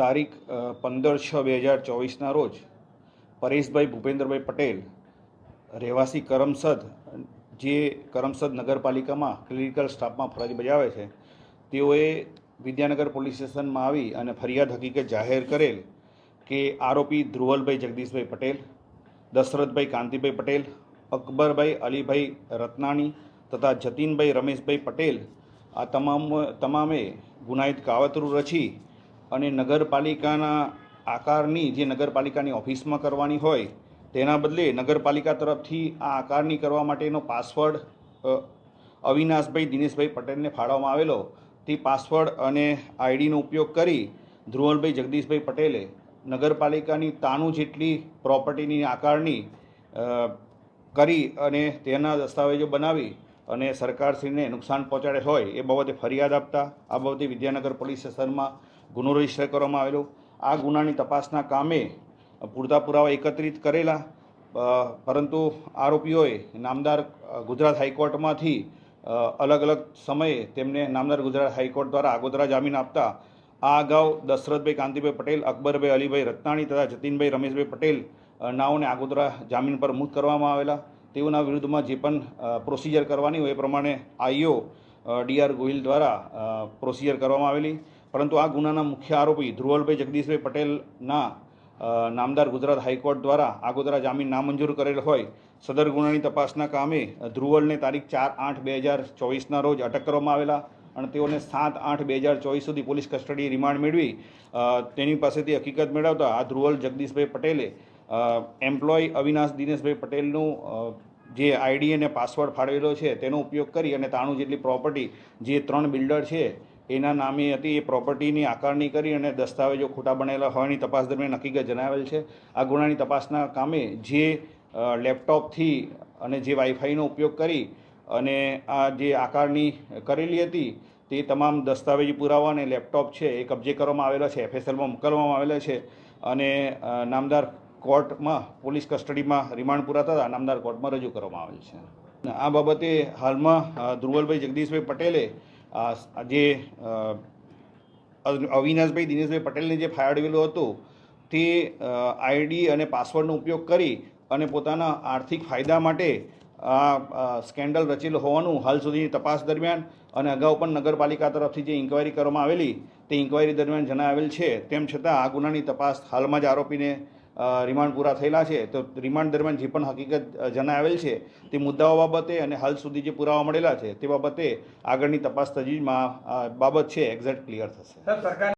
તારીખ પંદર છ બે હજાર ચોવીસના રોજ પરેશભાઈ ભૂપેન્દ્રભાઈ પટેલ, રહેવાસી કરમસદ, જે કરમસદ નગરપાલિકામાં ક્લિનિકલ સ્ટાફમાં ફરજ બજાવે છે, તેઓએ વિદ્યાનગર પોલીસ સ્ટેશનમાં આવી અને ફરિયાદ હકીકત જાહેર કરેલ કે આરોપી ધ્રુવલભાઈ જગદીશભાઈ પટેલ, દશરથભાઈ કાંતિભાઈ પટેલ, અકબરભાઈ અલીભાઈ રત્નાણી તથા જતીનભાઈ રમેશભાઈ પટેલ આ તમામ, તમામે ગુનાહિત કાવતરું રચી અને નગરપાલિકાના આકારની જે નગરપાલિકાની ઓફિસમાં કરવાની હોય, તેના બદલે નગરપાલિકા તરફથી આ આકારની કરવા માટેનો પાસવર્ડ અવિનાશભાઈ દિનેશભાઈ પટેલને ફાળવવામાં આવેલો. તે પાસવર્ડ અને આઈડીનો ઉપયોગ કરી ધ્રુવલભાઈ જગદીશભાઈ પટેલે નગરપાલિકાની તાણું જેટલી પ્રોપર્ટીની આકારની કરી અને તેના દસ્તાવેજો બનાવી અને સરકારશ્રીને નુકસાન પહોંચાડે હોય એ બાબતે ફરિયાદ આપતા. આ બાબતે વિદ્યાનગર પોલીસ સ્ટેશનમાં ગુનો રજિસ્ટર કરવામાં આવેલો. આ ગુનાની તપાસના કામે પૂરતા પુરાવા એકત્રિત કરેલા પરંતુ આરોપીઓએ નામદાર ગુજરાત હાઈકોર્ટમાંથી અલગ અલગ સમયે તેમને નામદાર ગુજરાત હાઈકોર્ટ દ્વારા આગોતરા જામીન આપતા આ અગાઉ દશરથભાઈ કાંતિભાઈ પટેલ, અકબરભાઈ અલીભાઈ રત્નાણી તથા જતીનભાઈ રમેશભાઈ પટેલ નાઓને આગોતરા જામીન પર મુક્ત કરવામાં આવેલા. તેઓના વિરુદ્ધમાં જે પણ પ્રોસિજર કરવાની હોય એ પ્રમાણે આઈઓ ડીઆર ગોહિલ દ્વારા પ્રોસિજર કરવામાં આવેલી. પરંતુ આ ગુનાના મુખ્ય આરોપી ધ્રુવલભાઈ જગદીશભાઈ પટેલના નામદાર ગુજરાત હાઈકોર્ટ દ્વારા આગોતરા જામીન નામંજૂર કરેલ હોય, સદર ગુનાની તપાસના કામે ધ્રુવલને તારીખ ચાર આઠ બે હજાર ચોવીસના રોજ અટક કરવામાં આવેલા અને તેઓને સાત આઠ બે હજાર ચોવીસ સુધી પોલીસ કસ્ટડી રિમાન્ડ મેળવી તેની પાસેથી હકીકત મેળવતા આ ધ્રુવલ જગદીશભાઈ પટેલે એમ્પ્લોય અવિનાશ દિનેશભાઈ પટેલનું જે આઈડી અને પાસવર્ડ ફાળવેલો છે તેનો ઉપયોગ કરી અને તાણું જેટલી પ્રોપર્ટી જે ત્રણ બિલ્ડર છે એના નામે હતી, એ પ્રોપર્ટીની આકારણી કરી અને દસ્તાવેજો ખોટા બનેલા હોવાની તપાસ દરમિયાન હકીકત જણાવેલ છે. આ ગુનાની તપાસના કામે જે લેપટોપથી અને જે વાઈફાઈનો ઉપયોગ કરી અને આ જે આકારણી કરેલી હતી, તે તમામ દસ્તાવેજી પુરાવા અને લેપટોપ છે એ કબજે કરવામાં આવેલા છે એફએસએલમાં મોકલવામાં આવેલા છે અને નામદાર કોર્ટમાં પોલીસ કસ્ટડીમાં રિમાન્ડ પૂરા થતાં નામદાર કોર્ટમાં રજૂ કરવામાં આવેલ છે. આ બાબતે હાલમાં ધ્રુવલભાઈ જગદીશભાઈ પટેલે જે અવિનાશભાઈ, દિનેશભાઈ પટેલને જે ફાળવેલું હતું, તે આઈડી અને પાસવર્ડનો ઉપયોગ કરી અને પોતાના આર્થિક ફાયદા માટે આ સ્કેન્ડલ રચેલું હોવાનું હાલ સુધીની તપાસ દરમિયાન અને અગાઉ પણ નગરપાલિકા તરફથી જે ઇન્ક્વાયરી કરવામાં આવેલી, તે ઇન્ક્વાયરી દરમિયાન જણાવેલ છે. તેમ છતાં આ ગુનાની તપાસ હાલમાં જ આરોપીને રિમાન્ડ પૂરા થયેલા છે, તો રિમાન્ડ દરમિયાન જે પણ હકીકત જણાવેલ છે, તે મુદ્દાઓ બાબતે અને હાલ સુધી જે પુરાવા મળેલા છે, તે બાબતે આગળની તપાસ તજવીજમાં બાબત છે, એક્ઝેક્ટ ક્લિયર થશે.